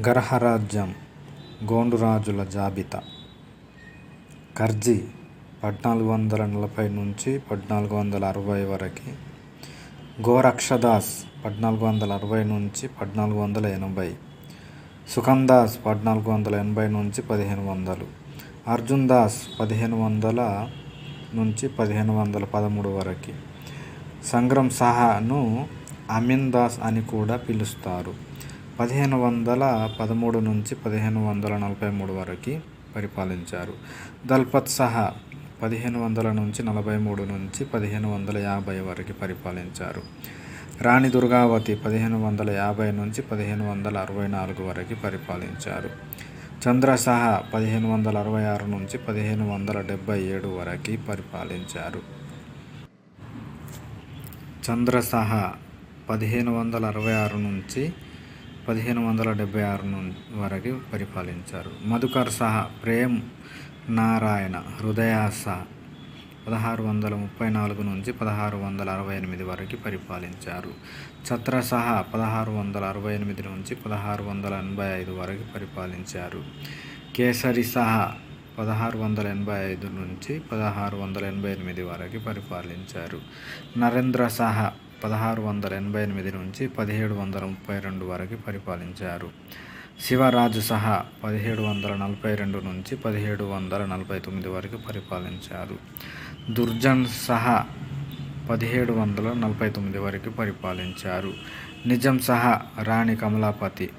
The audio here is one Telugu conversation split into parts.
గర్హరాజ్యం గోండు రాజుల జాబితా. కర్జీ పద్నాలుగు వందల నలభై నుంచి పద్నాలుగు వందల అరవై వరకు. గోరక్షదాస్ పద్నాలుగు వందల అరవై నుంచి పద్నాలుగు వందల ఎనభై. సుఖందాస్ పద్నాలుగు వందల ఎనభై నుంచి పదిహేను వందలు. అర్జున్ దాస్ పదిహేను వందల నుంచి పదిహేను వందల పదమూడు వరకు. సంగ్రం సహాను అమీన్ దాస్ అని కూడా పిలుస్తారు. పదిహేను వందల పదమూడు నుంచి పదిహేను వందల నలభై మూడు వరకు పరిపాలించారు. దల్పత్ సహా పదిహేను వందల నుంచి నలభై మూడు నుంచి పదిహేను వందల యాభై వరకు పరిపాలించారు. రాణి దుర్గావతి పదిహేను వందల యాభై నుంచి పదిహేను వందల అరవై నాలుగు వరకు పరిపాలించారు. చంద్రసహ పదిహేను వందల అరవై ఆరు నుంచి పదిహేను వందల డెబ్బై ఏడు వరకు పరిపాలించారు. చంద్రసహ పదిహేను వందల అరవై ఆరు నుంచి పదిహేను వందల డెబ్బై ఆరు వరకు పరిపాలించారు. మధుకర్ సహా ప్రేమ్ నారాయణ హృదయాస పదహారు వందల ముప్పై నాలుగు నుంచి పదహారు వందల అరవై ఎనిమిది వరకు పరిపాలించారు. ఛత్రసహ పదహారు వందల అరవై ఎనిమిది నుంచి పదహారు వందల ఎనభై ఐదు వరకు పరిపాలించారు. కేసరి సహా పదహారు వందల ఎనభై ఐదు నుంచి పదహారు వందల ఎనభై ఎనిమిది వరకు పరిపాలించారు. నరేంద్ర సహా పదహారు వందల ఎనభై ఎనిమిది నుంచి పదిహేడు వందల ముప్పై రెండు వరకు పరిపాలించారు. శివరాజు సహా పదిహేడు వందల నలభై రెండు నుంచి పదిహేడు వందల నలభై తొమ్మిది వరకు పరిపాలించారు. దుర్జన్ సహా పదిహేడు వందల నలభై తొమ్మిది వరకు పరిపాలించారు. నిజం సహా రాణి కమలాపతి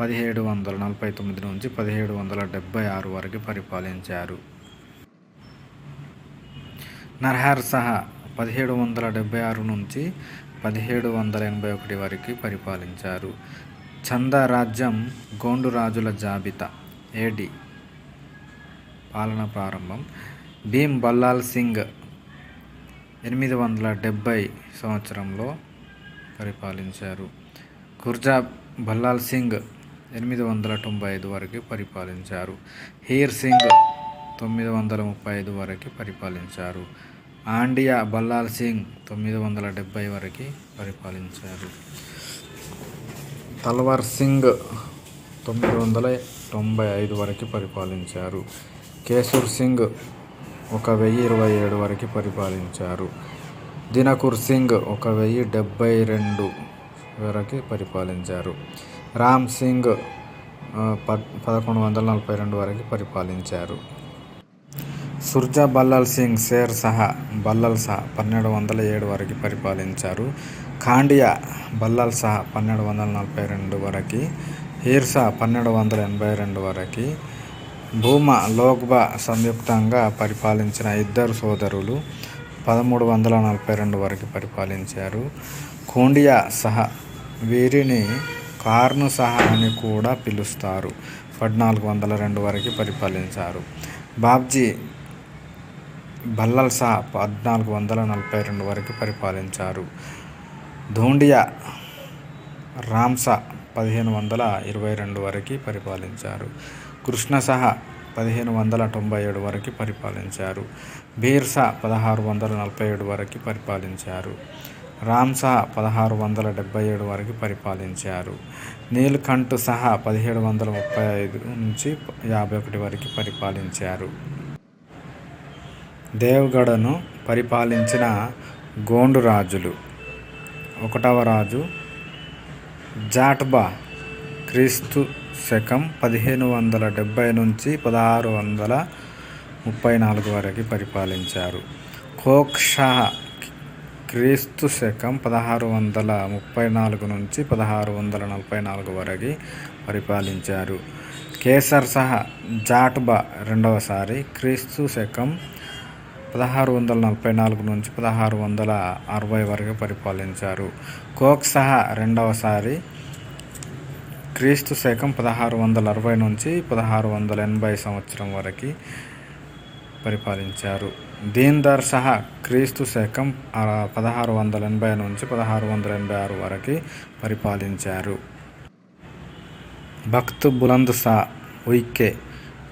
పదిహేడు వందల నలభై తొమ్మిది నుంచి పదిహేడు వందల డెబ్బై ఆరు వరకు పరిపాలించారు. నర్హర్ సహా పదిహేడు వందల డెబ్బై ఆరు నుంచి పదిహేడు వందల ఎనభై ఒకటి వరకు పరిపాలించారు. చంద రాజ్యం గోండు రాజుల జాబితా ఏడి. పాలన ప్రారంభం. భీమ్ బల్లాల్ సింగ్ ఎనిమిది వందల డెబ్భై సంవత్సరంలో పరిపాలించారు. కుర్జా బల్లాల్ సింగ్ ఎనిమిది వందల తొంభై ఐదు వరకు పరిపాలించారు. హీర్ సింగ్ తొమ్మిది వందల ముప్పై ఐదు వరకు పరిపాలించారు. ఆండియా బల్లాల్ సింగ్ తొమ్మిది వందల డెబ్భై వరకు పరిపాలించారు. తల్వార్ సింగ్ తొమ్మిది వందల తొంభై ఐదు వరకు పరిపాలించారు. కేసూర్ సింగ్ ఒక వెయ్యి ఇరవై ఏడు వరకు పరిపాలించారు. దినకూర్ సింగ్ ఒక వెయ్యి డెబ్బై రెండు వరకు పరిపాలించారు. రామ్ సింగ్ పద్ పదకొండు వందల నలభై రెండు వరకు పరిపాలించారు. సుర్జా బల్లాల్ సింగ్ షేర్ సహా బల్లాల్ సహా పన్నెండు వందల ఏడు వరకు పరిపాలించారు. ఖాండియా బల్లాల్ సహా పన్నెండు వందల నలభై రెండు వరకు హీర్సా పన్నెండు వందల ఎనభై రెండు వరకు భూమా లోక్బా సంయుక్తంగా పరిపాలించిన ఇద్దరు సోదరులు పదమూడు వందల నలభై రెండు వరకు పరిపాలించారు. కోండియా సహా వీరిని కార్ను సహా అని కూడా పిలుస్తారు. పద్నాలుగు వందల రెండు వరకు పరిపాలించారు. బాబ్జీ బల్లల్ సహా పద్నాలుగు వందల నలభై రెండు వరకు పరిపాలించారు. ధోండియా రామ్సా పదిహేను వందల ఇరవై రెండు వరకు పరిపాలించారు. కృష్ణ సహా పదిహేను వందల తొంభై ఏడు వరకు పరిపాలించారు. బీర్సా పదహారు వందల నలభై ఏడు వరకు పరిపాలించారు. రామ్సా పదహారు వందల డెబ్బై ఏడు వరకు పరిపాలించారు. నీల్కంఠ్ సహా పదిహేడు వందల ముప్పై ఐదు నుంచి యాభై ఒకటి వరకు పరిపాలించారు. దేవగఢను పరిపాలించిన గోండు రాజులు ఒకటవ రాజు జాట్బా క్రీస్తు శకం పదిహేను వందల డెబ్భై నుంచి పదహారు వందల ముప్పై నాలుగు వరకు పరిపాలించారు. కోక్షా క్రీస్తు శకం పదహారు వందల ముప్పై నాలుగు నుంచి పదహారు వందల నలభై నాలుగు వరకు పరిపాలించారు. కేసర్ సహా జాట్బా రెండవసారి క్రీస్తు శకం పదహారు వందల నలభై నాలుగు నుంచి పదహారు వందల అరవై వరకు పరిపాలించారు. కోక్ సహా రెండవసారి క్రీస్తు శకం పదహారు వందల అరవై నుంచి పదహారు వందల ఎనభై సంవత్సరం వరకు పరిపాలించారు. దీందర్ సహా క్రీస్తు శకం పదహారు వందల ఎనభై నుంచి పదహారు వందల ఎనభై ఆరు వరకు పరిపాలించారు. భక్త్ బులంద్ షా ఉయికే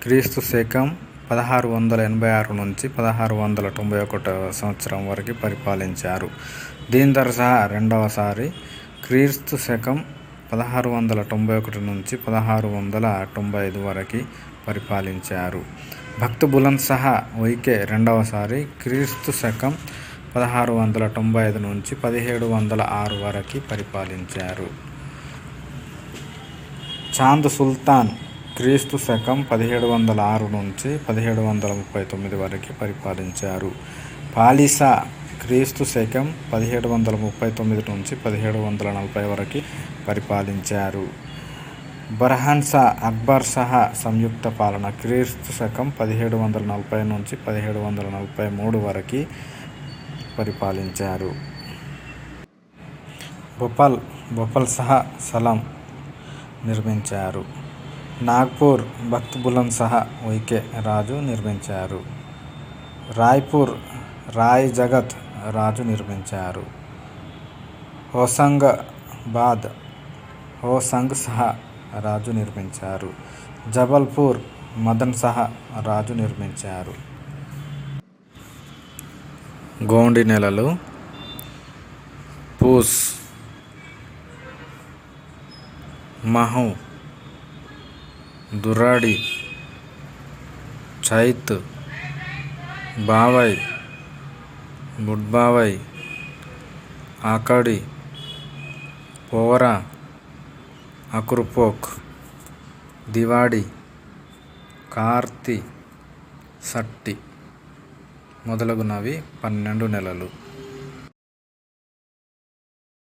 క్రీస్తు శకం పదహారు వందల ఎనభై ఆరు నుంచి పదహారు వందల తొంభై ఒకటవ సంవత్సరం వరకు పరిపాలించారు. దీందర్ సహా రెండవసారి క్రీస్తు శకం పదహారు వందల తొంభై ఒకటి నుంచి పదహారు వందల తొంభై ఐదు వరకు పరిపాలించారు. భక్త్ బులంద్ సహా వైకే రెండవసారి క్రీస్తు శకం పదహారు వందల తొంభై ఐదు నుంచి పదిహేడు వందల ఆరు వరకు పరిపాలించారు. చాంద్ సుల్తాన్ క్రీస్తు శకం పదిహేడు వందల ఆరు నుంచి పదిహేడు వందల ముప్పై తొమ్మిది వరకు పరిపాలించారు. పాలిసా క్రీస్తు శకం పదిహేడు వందల ముప్పై తొమ్మిది నుంచి పదిహేడు వందల నలభై వరకు పరిపాలించారు. బర్హాన్ షా అక్బర్ షహా సంయుక్త పాలన క్రీస్తు శకం పదిహేడు వందల నలభై నుంచి పదిహేడు వందల నలభై మూడు వరకు పరిపాలించారు. భోపాల్ భోపాల్ షహా సలాం నిర్మించారు. నాగ్పూర్ భక్త్ బులంద్ షహా వైకే రాజు నిర్మించారు. రాయ్పూర్ రాయ్ జగత్ రాజు నిర్మించారు. హోసంగాబాద్ హోసంగ్ షహా రాజు నిర్మించారు. జబల్పూర్ మదన్ షహా రాజు నిర్మించారు. గోండి నెలలు పూస్ మహు దురాడి చైత్ బావై బుడ్బావై ఆకాడి పోవరా అకుర్పోక్ దివాడి కార్తి సట్టి మొదలగునవి పన్నెండు నెలలు.